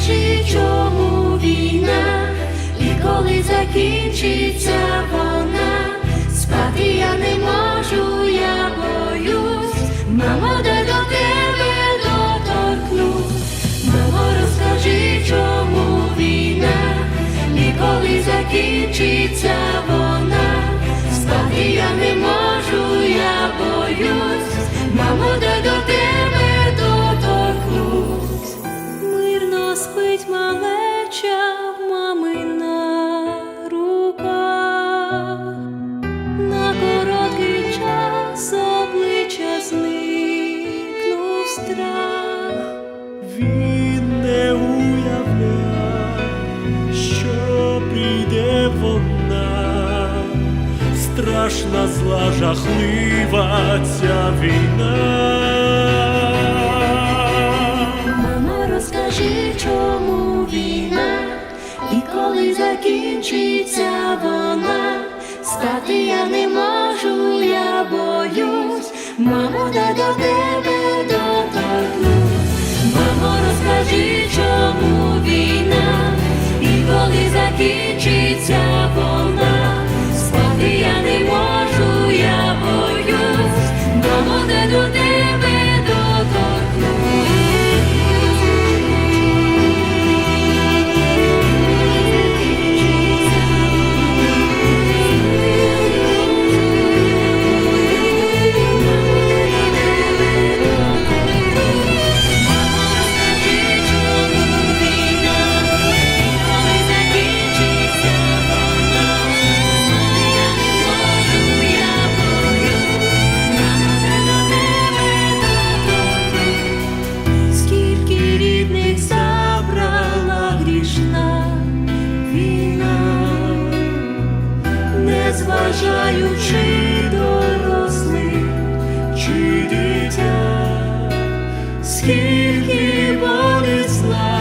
скажи, чому війна, і коли закінчиться вона, спати я не можу. страшна, зла, жахлива ця війна. Мама, розкажи, чому війна, і коли закінчиться вона, стати я не можу, я боюсь, мамо, де до тебе. зважаючи дорослих чи дитя, скільки болить зла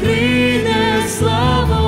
принесла.